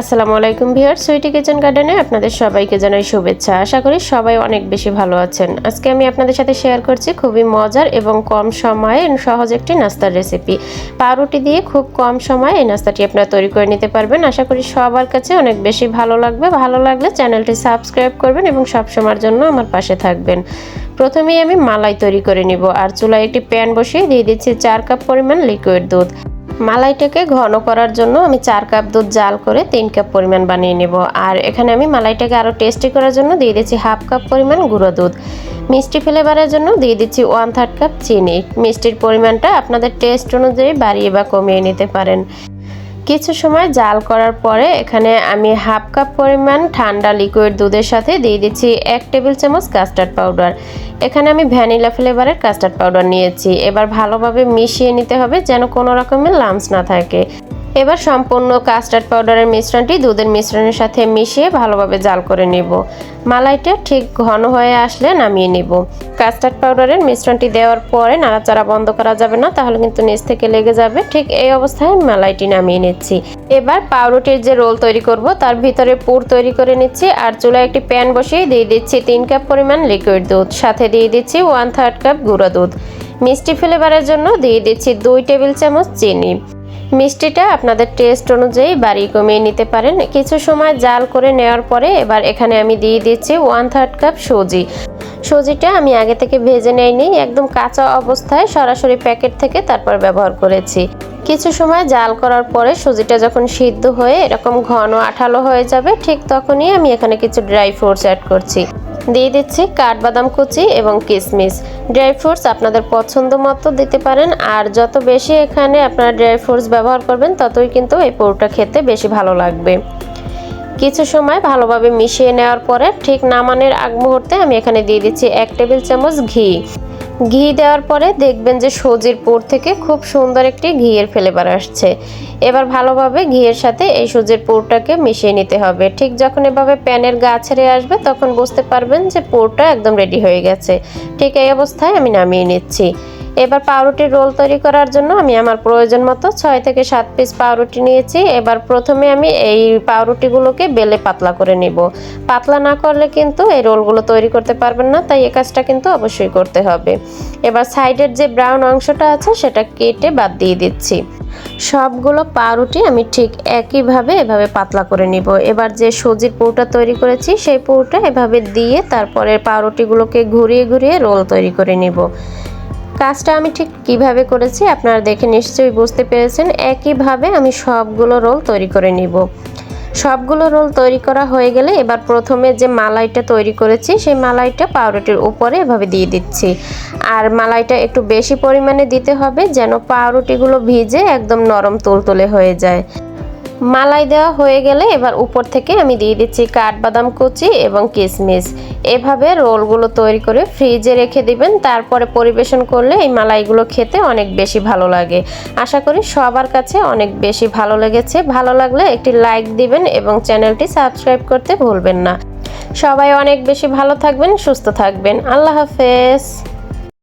আসসালামু আলাইকুম viewer Sweety kitchen গার্ডেনে আপনাদের সবাইকে জানাই শুভেচ্ছা। আশা করি সবাই অনেক বেশি ভালো আছেন। আজকে আমি আপনাদের সাথে শেয়ার করছি খুবই মজার এবং কম সময়ে সহজ একটি নাস্তার রেসিপি। পাউরুটি দিয়ে খুব কম সময়ে এই নাস্তাটি আপনারা তৈরি করে নিতে পারবেন। আশা করি সবার কাছে অনেক বেশি ভালো লাগবে। ভালো লাগলে চ্যানেলটি সাবস্ক্রাইব করবেন এবং সবসময়ের জন্য আমার পাশে থাকবেন। প্রথমেই আমি মালাই তৈরি করে নিব। আর চুলায় একটি প্যান বসিয়ে দিয়ে দিচ্ছি চার কাপ পরিমাণ লিকুইড দুধ। মালাইটাকে ঘন করার জন্য আমি চার কাপ দুধ জাল করে তিন কাপ পরিমাণ বানিয়ে নেব। আর এখানে আমি মালাইটাকে আরও টেস্টি করার জন্য দিয়ে দিচ্ছি হাফ কাপ পরিমাণ গুঁড়ো দুধ। মিষ্টি ফ্লেভারের জন্য দিয়ে দিচ্ছি ওয়ান থার্ড কাপ চিনি। মিষ্টির পরিমাণটা আপনাদের টেস্ট অনুযায়ী বাড়িয়ে বা কমিয়ে নিতে পারেন। কিছু সময় জাল করার পরে এখানে আমি হাফ কাপ পরিমাণ ঠান্ডা লিকুইড দুধের সাথে দিয়ে দিচ্ছি এক টেবিল চামচ কাস্টার্ড পাউডার এখানে আমি ভ্যানিলা ফ্লেভারের কাস্টার্ড পাউডার নিয়েছি। এবার ভালোভাবে মিশিয়ে নিতে হবে যেন কোনো রকমের লামস না থাকে। এবার সম্পূর্ণ কাস্টার্ড পাউডারের মিশ্রণটি দুধের মিশ্রণের সাথে মিশিয়ে ভালোভাবে জাল করে নেব। মালাইটা ঠিক ঘন হয়ে আসলে নামিয়ে নেব। কাস্টার্ড পাউডারের মিশ্রণটি দেওয়ার পরে নাড়াচাড়া বন্ধ করা যাবে না, তাহলে কিন্তু নিচ থেকে লেগে যাবে। ঠিক এই অবস্থায় মালাইটি নামিয়ে নিচ্ছি। এবার পাউরুটির যে রোল তৈরি করব, তার ভিতরে পুর তৈরি করে নিচ্ছি আর চুলায় একটি প্যান বসিয়ে দিয়ে দিচ্ছি তিন কাপ পরিমাণ লিকুইড দুধ। সাথে দিয়ে দিচ্ছি ওয়ান থার্ড কাপ গুঁড়ো দুধ। মিষ্টি ফ্লেভারের জন্য দিয়ে দিচ্ছি দুই টেবিল চামচ চিনি। মিষ্টিটা আপনাদের টেস্ট অনুযায়ী বাড়ি কমিয়ে নিতে পারেন। কিছু সময় জাল করে নেওয়ার পরে এবার এখানে আমি দিয়ে দিচ্ছি ওয়ান থার্ড কাপ সুজি। সুজিটা আমি আগে থেকে ভেজে নেইনি, একদম কাঁচা অবস্থায় সরাসরি প্যাকেট থেকে তারপর ব্যবহার করেছি। কিছু সময় জাল করার পরে সুজিটা যখন সিদ্ধ হয়ে এরকম ঘন আঠালো হয়ে যাবে, ঠিক তখনই আমি এখানে কিছু ড্রাই ফ্রুটস অ্যাড করছি। দিয়ে দিচ্ছি কাঠবাদাম কুচি এবং কিশমিশ ড্রাই ফ্রুটস আপনাদের পছন্দ মতো দিতে পারেন, আর যত বেশি এখানে আপনারা ড্রাই ফ্রুটস ব্যবহার করবেন, ততই কিন্তু এই পোড়টা খেতে বেশি ভালো লাগবে। কিছু সময় ভালোভাবে মিশিয়ে নেওয়ার পরে ঠিক নামানের আগ মুহূর্তে আমি এখানে দিয়ে দিচ্ছি এক টেবিল চামচ ঘি। ঘি দেওয়ার পরে দেখবেন যে সজির পোর থেকে খুব সুন্দর একটি ঘিয়ের ফ্লেভার আসছে। এবার ভালোভাবে ঘিয়ের সাথে এই সুজির পোরটাকে মিশিয়ে নিতে হবে। ঠিক যখন এভাবে প্যানের গা ছেড়ে আসবে, তখন বুঝতে পারবেন যে পোরটা একদম রেডি হয়ে গেছে। ঠিক এই অবস্থায় আমি নামিয়ে নিচ্ছি। এবার পাউরুটির রোল তৈরি করার জন্য আমি আমার প্রয়োজন মতো ছয় থেকে সাত পিস পাউরুটি নিয়েছি। এবার প্রথমে আমি এই পাউরুটিগুলোকে বেলে পাতলা করে নিব। পাতলা না করলে কিন্তু এই রোলগুলো তৈরি করতে পারবেন না, তাই এ কাজটা কিন্তু অবশ্যই করতে হবে। এবার সাইডের যে ব্রাউন অংশটা আছে, সেটা কেটে বাদ দিয়ে দিচ্ছি। সবগুলো পাউরুটি আমি ঠিক একইভাবে এভাবে পাতলা করে নিব। এবার যে সুজির পুরটা তৈরি করেছি, সেই পুরটা এভাবে দিয়ে তারপরে পাউরুটিগুলোকে ঘুরিয়ে ঘুরিয়ে রোল তৈরি করে নিব। কাজটা আমি ঠিক কীভাবে করেছি আপনারা দেখে নিশ্চয়ই বুঝতে পেরেছেন। একইভাবে আমি সবগুলো রোল তৈরি করে নিব। সবগুলো রোল তৈরি করা হয়ে গেলে এবার প্রথমে যে মালাইটা তৈরি করেছি, সেই মালাইটা পাউরুটির উপরে এভাবে দিয়ে দিচ্ছি। আর মালাইটা একটু বেশি পরিমাণে দিতে হবে যেন পাউরুটিগুলো ভিজে একদম নরম তুলতুলে হয়ে যায়। মালাই দেওয়া হয়ে গেলে এবার উপর থেকে আমি দিয়ে দিচ্ছি কাঠবাদাম কুচি এবং কিশমিশ এভাবে রোলগুলো তৈরি করে ফ্রিজে রেখে দিবেন, তারপরে পরিবেশন করলে এই মালাইগুলো খেতে অনেক বেশি ভালো লাগে। আশা করি সবার কাছে অনেক বেশি ভালো লেগেছে। ভালো লাগলে একটি লাইক দিবেন এবং চ্যানেলটি সাবস্ক্রাইব করতে ভুলবেন না। সবাই অনেক বেশি ভালো থাকবেন, সুস্থ থাকবেন। আল্লাহ হাফেজ।